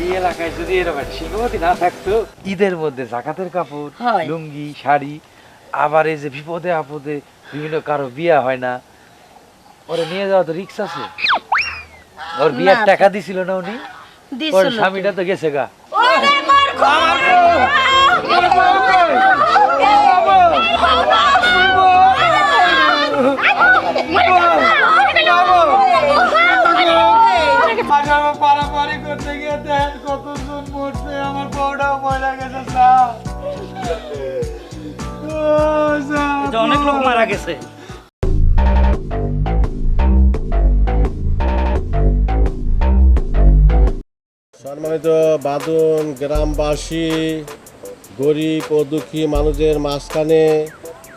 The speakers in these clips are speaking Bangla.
এই এলাকায় যদি এরকম শিল্পপতি না থাকতো ঈদের মধ্যে জাকাতের কাপড় লুঙ্গি শাড়ি আবার এই যে বিপদে আপদে বিভিন্ন কারও বিয়া হয় না ওরে নিয়ে যাওয়া তো রিক্স আছে। ওর বিয়ার টাকা দিছিল না উনি ওর স্বামীটা তো। গেছে গা। পারাপারি করতে গিয়ে দেন কতজন গেছে অনেক লোক মারা গেছে। সম্মানিত বাদন গ্রামবাসী গরিব ও দুঃখী মানুষের মাঝখানে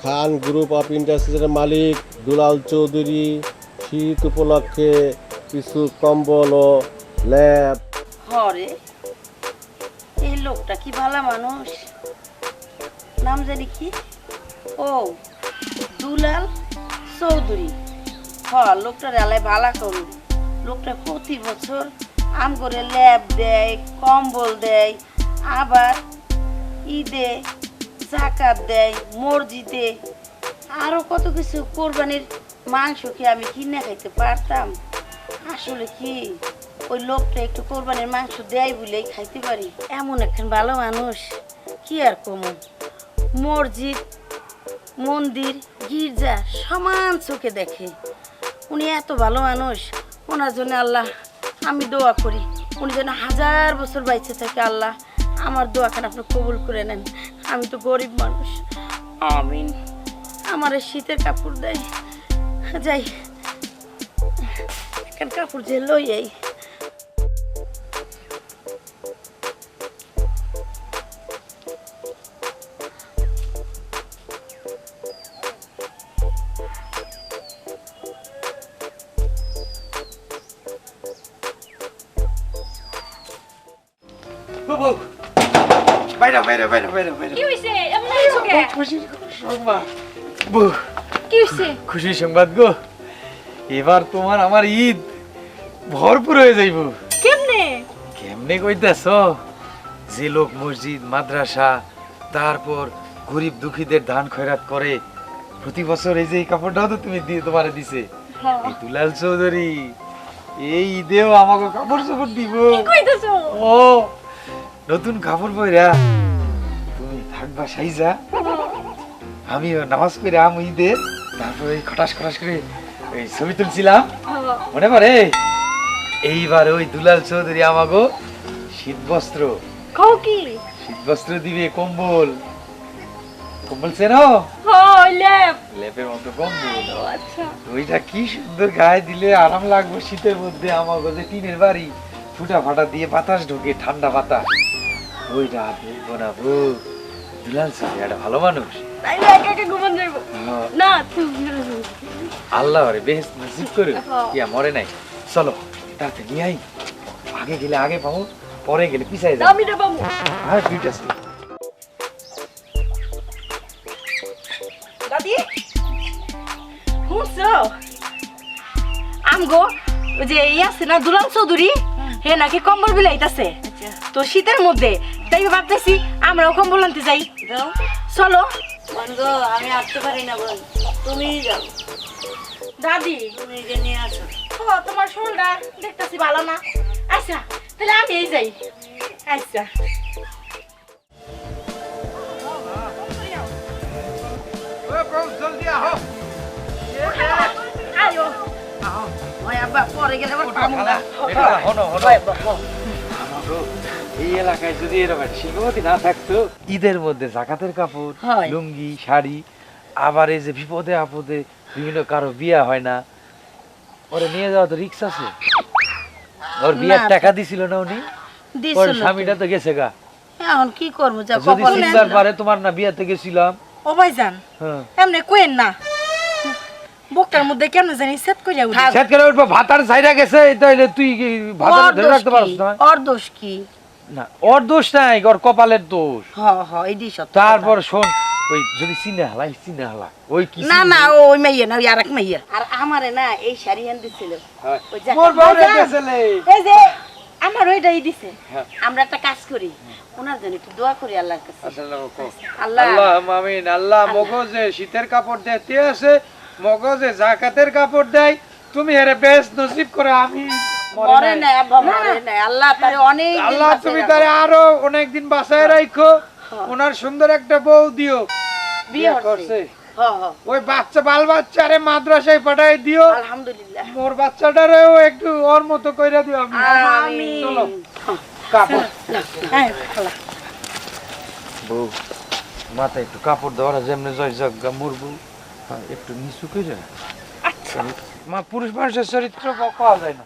খান গ্রুপ অফ ইন্ডাস্ট্রিজের মালিক দুলাল চৌধুরী শীত উপলক্ষে কিছু কম্বল ও ল্যাব। হরে, এই লোকটা কি ভালো মানুষ? নাম জানি কি? ও, দুলাল চৌধুরী। হ, লোকটার এলায় ভালা করুন। লোকটা প্রতি বছর আম করে ল্যাব দেয়, কম্বল দেয়, আবার ঈদে, জাকাত দেয়, মসজিদে আরও কত কিছু কোরবানির মাংস কি আমি কিনে খাইতে পারতাম। আসলে কি, ওই লোকটা একটু কোরবানির মাংস দেয় বলেই খাইতে পারি। এমন একখান ভালো মানুষ, কি আর কমন মসজিদ, মন্দির, গির্জা সমান চোখে দেখে। উনি এত ভালো মানুষ, ওনার জন্য আল্লাহ আমি দোয়া করি। উনি যেন হাজার বছর বাইচে থাকে আল্লাহ। আমার দোয়াখান আপনি কবুল করে নেন। আমি তো গরিব মানুষ। আমিন। আমার এই শীতের কাপড় দেয়। যাই। একখান কাপড় যে লই এই বাইরে বাইরে বাইরে বাইরে বাইরে কি হইছে এমন হইছো কে খুশির সংবাদ বউ কি হইছে খুশির সংবাদ গো। এবার তোমার আমার ঈদ ভরপুর হয়ে যাইব। কেমনে? কেমনে কইতেছ? যে লোক মসজিদ মাদ্রাসা তারপর গরিব দুঃখীদের দান খয়রাত করে প্রতি বছর এই যে এই কাপড়টাও তো তুমি দিয়ে তোমারে দিছে। এই দুলাল চৌধুরী এই ঈদেও আমাকে কাপড় চোপড় দিব কইতেছো? ও নতুন কাপড় পরা আমিও নামাজ আম তারপরে খটাস খটাস করে এই ছবি তুলছিলাম। মনে পড়ে? এইবার ওই দুলাল চৌধুরী আমাগো শীত বস্ত্র কও কি? শীত বস্ত্র দিবে কম্বল। কম্বল চেনো? হইলে লেপের মতো কম্বল। আচ্ছা। ওইটা কি সুন্দর গায়ে দিলে আরাম লাগবে শীতের মধ্যে আমাগো যে টিনের বাড়ি। ফুটা ফাটা দিয়ে বাতাস ঢোকে ঠান্ডা বাতাস। ওইটা বলব না বউ। দুলাল একটা ভালো মানুষ। তাইলে একা একা ঘুমান যাইব হ্যাঁ, না আল্লাহ রে বেশ নসিব করে হ্যাঁ। ইয়া মরে নাই। চলো তাতে নিয়ে আই আগে গেলে আগে পাবো পরে গেলে পিছাই যাব। আমি হ্যাঁ ঠিক আছে। দাদি শুনছো? আমগো ওই যে এই আছে না দুলাল চৌধুরী? হে নাকি কম্বল বিলাইতাছে? তো শীতের মধ্যে তাই ভাবতেছি আমরাও কম্বল আনতে যাই। চলো। বন্ধু আমি আসতে পারি না বোন। তুমি যাও। দাদি। তুমি যে নিয়ে আসো। ও তোমার শরীরটা দেখতেছি ভালো না। আচ্ছা তাহলে আমি এই যাই। আচ্ছা। পরে গেলে আবার পাবো না হনো হনো আমাগো এই এলাকায় যদি এরকম শিল্পপতি না থাকতো ঈদের মধ্যে জাকাতের কাপড় লুঙ্গি শাড়ি আবার এই যে বিপদে আপদে বিভিন্ন কারও বিয়া হয় না ওরে নিয়ে যাওয়া তো রিক্স আছে। ওর বিয়ার টাকা দিছিল না উনি? ওর স্বামীটা তো গেছে গা। এখন কি করব যা যদি কপালে পারে তোমার না বিয়াতে গেছিলাম। ও ভাইজান হ্যাঁ। এমনি কোয়েন না। বুকটার মধ্যে কেমন জানি সেট করিয়া উঠি। সেট করে উঠবো ভাতার সাইডা গেছে তাইলে তুই ভাতার ধরে রাখতে পারছ না? ওর দোষ কি? না ওর দোষ নাই ওর কপালের দোষ। সত্য তারপর শোন ওই যদি চিনে হালাই চিনে হালা ওই কি না না ওই মাইয়া না আর এক মাইয়া। আর আমারে না এই শাড়ি হেন দিছিল হয়। ওই যে- মোর বউরে বাবা, এই যে আমার ওইটাই দিছে। হ্যাঁ। আমরা একটা কাজ করি ওনার জন্য একটু দোয়া করি আল্লাহর কাছে। আল্লাহ আল্লাহ। আমিন। আল্লাহ মগজে শীতের কাপড় দেয় তে আছে মগজে জাকাতের কাপড় দেয়। তুমি হেরে বেশ নসিব করে আমি মরে মরে আল্লাহ তারে অনেক আল্লাহ তুমি। তারে আরও অনেক দিন বাসায় রাখো ওনার সুন্দর একটা বউ দিও। বিয়ে হচ্ছে হ হ ওই বাচ্চা বাল বাচ্চারে মাদ্রাসায় পাঠাই দিও। আলহামদুলিল্লাহ। মোর বাচ্চাটারেও একটু ওর মতো কইরা দিও আমি। চলো। কাপড়। হ্যাঁ বউ মাথায় একটু কাপড় দেওয়া যেমনি জয় মুরবু হ্যাঁ, একটু নিচু করে মা পুরুষ মানুষের চরিত্র পাওয়া যায় না।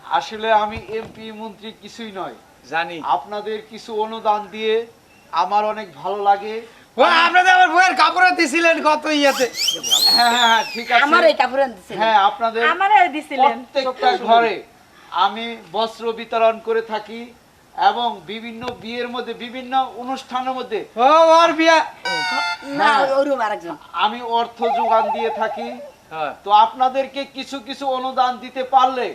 আসলে আমি এমপি মন্ত্রী কিছুই নয়। জানি। আপনাদের কিছু অনুদান দিয়ে আমার অনেক ভালো লাগে। আপনাদের আমার বইয়ের কাপড় দিছিলেন কত ইয়াতে? হ্যাঁ হ্যাঁ হ্যাঁ, ঠিক আছে। আমার এই কাপড় দিছে হ্যাঁ আপনাদের আমারে দিছিলেন। প্রত্যেকটা ঘরে আমি বস্ত্র বিতরণ করে থাকি এবং বিভিন্ন বিয়ের মধ্যে বিভিন্ন অনুষ্ঠানের মধ্যে। ও ওর বিয়া। না ওরম আরেকজন। আমি অর্থ যোগান দিয়ে থাকি। হ্যাঁ। তো আপনাদেরকে কিছু কিছু অনুদান দিতে পারলে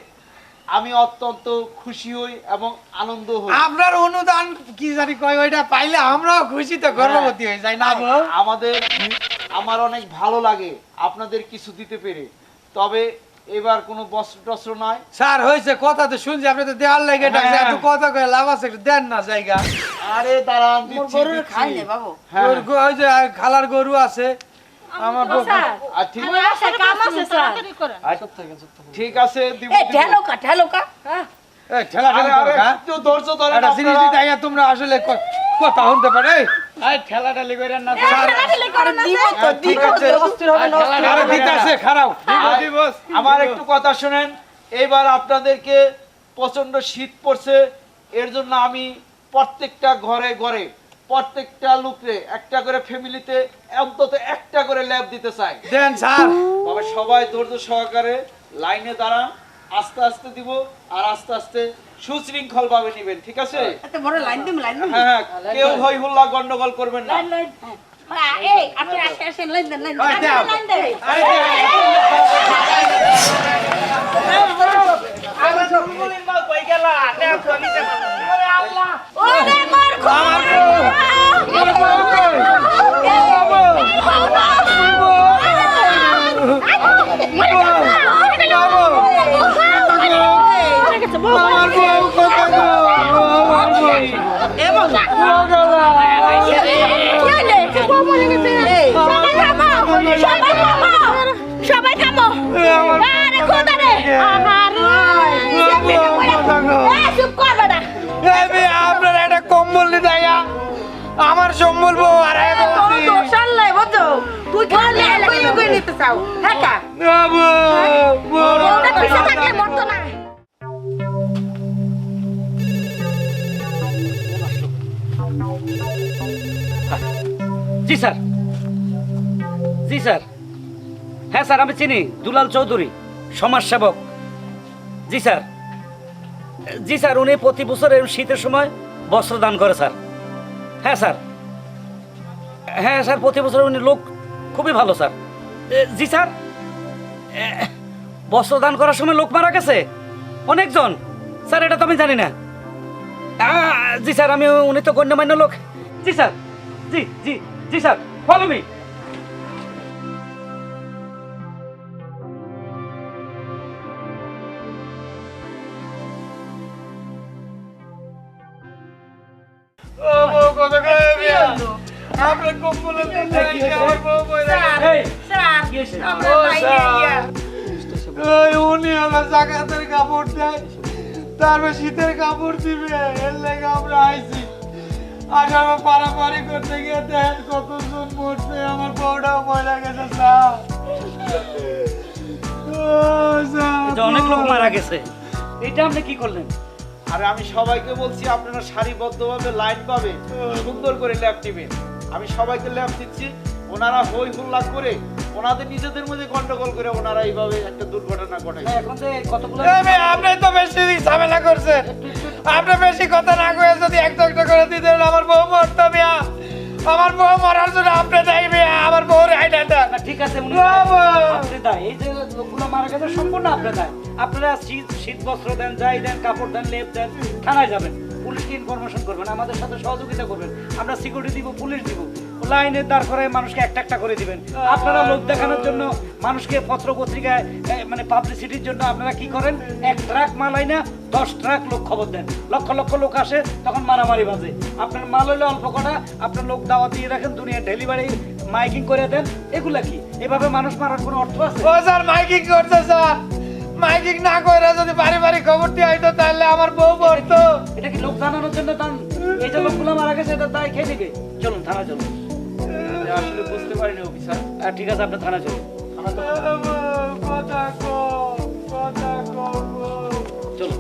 আমি অত্যন্ত খুশি হই এবং আনন্দ হই। আপনার অনুদান কি জানি কয় ওইটা পাইলে আমরাও খুশি তো গর্ভবতী হয়ে যাই না আমাদের আমার অনেক ভালো লাগে আপনাদের কিছু দিতে পেরে। তবে এবার কোনো বস্ত্র টস্ত্র নয় স্যার হয়েছে কথা তো শুনছি আপনি তো দেওয়ার লাগে ডাকছে হ্যাঁ। একটু কথা কয়ে লাভ আছে একটু দেন না জায়গা। আরে দাঁড়ান দিচ্ছি খাই বাবু। হ্যাঁ, ওই যে খালার গরু আছে আমার বউ- আর ঠিক কাম আছে স্যার। ঠিক আছে দিব এ দিব। ঢেলো কা ঢেলো কা এই ঠেলা ঠেলা আরে, করো, হ্যাঁ? তোমরা আসলে কথা শুনতে পারে এই। ঠেলা ঠেলি করেন না স্যার। আরে দিব তো দিব আছে। হবে না আরে দিতে আছে খারাপ আর আমার একটু কথা শুনেন। এবার আপনাদেরকে প্রচণ্ড শীত পড়ছে এর জন্য আমি প্রত্যেকটা ঘরে ঘরে প্রত্যেকটা লোকরে একটা করে ফ্যামিলিতে অন্তত একটা করে ল্যাব দিতে চাই দেন স্যার। তবে সবাই ধৈর্য সহকারে লাইনে দাঁড়ান আস্তে আস্তে দিব আর আস্তে আস্তে সুশৃঙ্খল ভাবে নিবেন ঠিক আছে? এত বড় লাইন দিম লাইন দিম হ্যাঁ হ্যাঁ কেউ হই হুল্লা গন্ডগোল করবেন না। হ্যাঁ, এই আপনি আসে আসে লাইন দেন লাইন দেন। লাইন দেন। আরে দেন। ওরে মার আমার বউ আমার বউ। সবাই থামো আরে খোদা রে থাকলে মরতো না। জি স্যার। জি স্যার। হ্যাঁ স্যার আমি চিনি দুলাল চৌধুরী সমাজসেবক। জি স্যার। জি স্যার উনি প্রতি বছর শীতের সময় বস্ত্র দান করে স্যার। হ্যাঁ স্যার। হ্যাঁ স্যার, প্রতি বছর উনি লোক খুবই ভালো, স্যার। জি, স্যার। বস্ত্র দান করার সময় লোক মারা গেছে? অনেকজন? স্যার, এটা তো আমি জানি না। জি, স্যার, আমি, উনি তো গণ্যমান্য লোক। জি, স্যার। জি জি জি, স্যার। ফলো মি আমরা বাইরে ইয়া ওই উনি জাকাতের কাপড় দেয় তারপর শীতের কাপড় দিবে এর লেগে আমরা আইছি। আজ আমার পারাপারি করতে গিয়ে দেখেন কতজন মরছে আমার বউটাও মরে গেছে স্যার। অনেক লোক মারা গেছে। এটা আপনি কি করলেন? আর আমি সবাইকে বলছি আপনারা সারিবদ্ধভাবে লাইন পাবে সুন্দর করে ল্যাব দিবেন আমি সবাইকে ল্যাব দিচ্ছি ওনারা হই হুল্লা করে ওনাদের নিজেদের মধ্যে গন্ডগোল করে ওনারা এইভাবে একটা দুর্ঘটনা ঘটায় এখন যে কতগুলো আপনি তো বেশি ঝামেলা করছেন। আপনি বেশি কথা না কয়ে যদি একটা একটা করে দিতেন আমার বউ মরতো মিয়া। আমার বউ মরার জন্য আপনি দেয় মিয়া আমার বউ রাইডা দেন। না, ঠিক আছে উনি আপনি দায়। এই যে লোকগুলো মারা গেছে সম্পূর্ণ আপনি দায়। আপনারা শীত শীত বস্ত্র দেন যাই দেন কাপড় দেন লেপ দেন থানায় যাবেন। পুলিশকে ইনফরমেশন করবেন আমাদের সাথে সহযোগিতা করবেন। আমরা সিকিউরিটি দিব পুলিশ দিব। লাইনে দাঁড় করে মানুষকে একটা একটা করে দিবেন। আপনারা লোক দেখানোর জন্য মানুষকে পত্র পত্রিকায় মানে পাবলিসিটির জন্য আপনারা কি করেন? এক ট্রাক মাল হয় না দশ ট্রাক লোক খবর দেন। লক্ষ লক্ষ লোক আসে তখন মারামারি বাজে। আপনার মাল হইলে অল্প কটা আপনার লোক দাওয়া দিয়ে রাখেন দুনিয়া ডেলিভারি মাইকিং করে দেন। এগুলা কি? এভাবে মানুষ মারার কোনো অর্থ আছে? ও স্যার মাইকিং করছে স্যার। মাইকিং না করে যদি বাড়ি বাড়ি খবর দিয়ে হইতো তাহলে আমার বউ মরতো। এটা কি লোক জানানোর জন্য দান? এই যে লোকগুলো মারা গেছে এটা দায় খেয়ে নিবে? চলুন থানা চলুন। আসলে বুঝতে পারিনি অফিসার। ঠিক আছে আপনি থানা চলুন। চলো